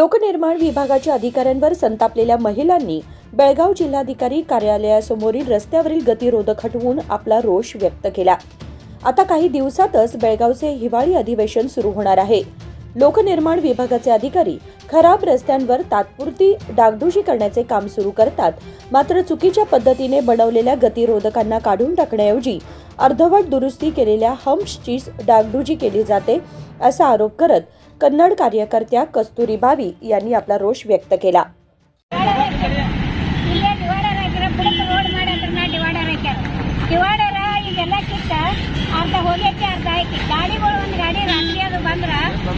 लोकनिर्माण विभागाच्या अधिकाऱ्यांवर संतापलेल्या महिलांनी बेळगाव जिल्हाधिकारी कार्यालयासमोरील रस्त्यावरील गतिरोधक हटवून आपला रोष व्यक्त केला. आता काही दिवसातच बेळगावचे हिवाळी अधिवेशन सुरू होणार आहे. लोकनिर्माण विभागाचे अधिकारी खराब रस्त्यांवर तात्पुरती डागडुजी करण्याचे काम सुरू करतात. मात्र चुकीच्या पद्धतीने बनवलेल्या गतिरोधकांना काढून टाकण्याऐवजी अर्धवट दुरुस्ती केलेल्या हम्प्सचीच डागडुजी केली जाते असा आरोप करत कन्नड कार्यकर्त्या कस्तुरी बावी यांनी आपला रोष व्यक्त केला ಇಲ್ಲೇ ಡಿವೈಡರ್ ಹಾಕಿರ ಬುಡಕ್ಕೆ ರೋಡ್ ಮಾಡ್ಯಾರ ನಾ ಡಿವೈಡರ್ ಹಾಕ್ಯಾರ ಡಿವೈಡರ್ ಈಗೆಲ್ಲ ಕಿತ್ತ ಅರ್ಧ ಹೋಗೈತಿ ಅರ್ಧ ಐತಿ ಗಾಡಿಗಳು ಒಂದು ಗಾಡಿ ರಾತ್ರಿ ಅದು ಬಂದ್ರ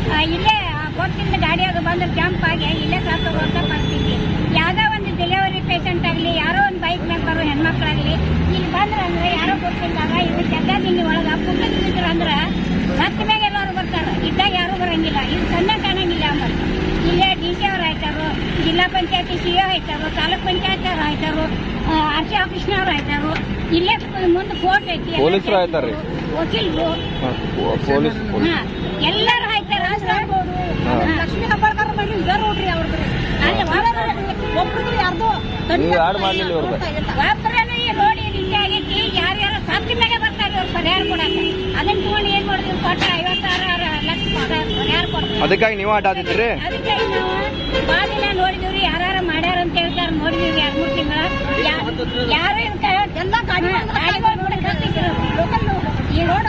ಆ, ಇಲ್ಲೇ ಗೊತ್ತಿಂದ ಗಾಡಿ ಅದು ಬಂದ್ರೆ ಜಂಪ್ ಆಗಿ ಇಲ್ಲೇ ಸತ್ತು ಹೋಗ್ತಾ ಬರ್ತಿದ್ವಿ ಯಾವ್ದೋ ಒಂದು ಡೆಲಿವರಿ ಪೇಷಂಟ್ ಆಗಲಿ ಯಾರೋ ಒಂದು ಬೈಕ್ ಮೇಲೆ ಬರೋ ಹೆಣ್ಮಕ್ಳಾಗಲಿ ಇಲ್ಲಿ ಬಂದ್ರಂದ್ರೆ ಯಾರೋ ಗೊತ್ತಿಲ್ಲದಾಗ ಇವ್ರು ಜಗ್ಗದಿನ್ನಿ ಒಳಗೆ ಪುಸ್ತಕ ಬಿದ್ರು ಅಂದ್ರೆ ಪಂಚಾಯತಿ ಸಿ ಒ ಆಯ್ತಾರು ತಾಲೂಕ್ ಪಂಚಾಯತ್ ಆಯ್ತಾರೋ ಆಯ್ತಾರು ಆರ್ ಸಿ ಆಫೀಸ್ನವ್ರು ಆಯ್ತಾರು ಇಲ್ಲೇ ಮುಂದೆ ಕೋರ್ಟ್ ಐತಿ ಪೊಲೀಸರು ಆಯ್ತಾರ್ರಿ? ವಕೀಲರು. ಪೊಲೀಸ್ ಹಾ ಎಲ್ಲರೂ ಆಯ್ತಾರ. ಲಕ್ಷ್ಮೀ ಹೆಬ್ಬಾಳ್ಕರ್ ಇದ ನೋಡ್ರಿ ಅವ್ರದ್ದು ಅಲ್ಲಿ ಯಾರ್ದು ಯಾರು ಮಾಡ್ಲಿಲ್ಲ ಒಬ್ಬರನ್ನು ಆಗೈತಿ ಯಾರ್ಯಾರ ಸತ್ತ ಮೇಲೆ ಬರ್ತಾರೆ ಇವ್ರು ಪರಿಹಾರ ಕೊಡಕ್ಕೆ. ಅದನ್ನ ತಗೊಂಡು ಏನ್ ಮಾಡಿದ್ರು ಕೊಟ್ಟ ಐವತ್ತಾರು ಲಕ್ಷ ಪರಿಹಾರ ಕೊಡ್ತಾರೆ. ಅದಕ್ಕಾಗಿ ನೀವು ಆಟ ಆದಿದ್ರಿ ಅದಕ್ಕೆ ನಾವು ಭಾಳ ದಿನ ನೋಡಿದೀವ್ರಿ ಯಾರು ಮಾಡ್ಯಾರ ಅಂತ ಹೇಳ್ತಾರ ನೋಡಿದೀವಿ ಎರಡ್ ಮೂರ್ ತಿಂಗಳ ಯಾರು ಇಂತ ಎಲ್ಲ ಗಾಡಿಗಳು ಕೂಡ ಲೋಕಲ್ ಈ ರೋಡ್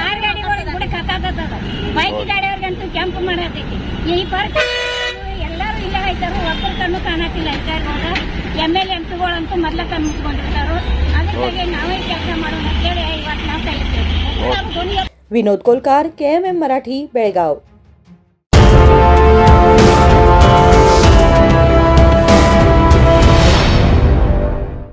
ಆರು ಗಾಡಿಗಳು ಕೂಡ ಕತ್ತಾತದ ಬೈಕ್ ಗಾಡಿಯವ್ರಿಗಂತೂ ಕೆಂಪು ಮಾಡತೈತಿ ಈ ಪರಿಸ್ಥಿತಿ ಎಲ್ಲರೂ ಇಲ್ಲೇ ಆಯ್ತಾರು ಒಬ್ಬರ ಕಣ್ಣು ಕಾಣತಿಲ್ಲ ಅಧಿಕಾರಿಗಳ ಎಮ್ ಎಲ್ ಎಂಪಿಗಳಂತೂ ಮೊದ್ಲ ಕಣ್ಣು ಮುಚ್ಕೊಂಡಿರ್ತಾರು ಅದಕ್ಕಾಗಿ ನಾವೇ ಕೆಲಸ ಮಾಡೋಣ ಅಂತೇಳಿ ಇವತ್ತು ನಾವು ಕಲಿತೀವಿ विनोद कोलकार के एम एम मराठी बेळगाव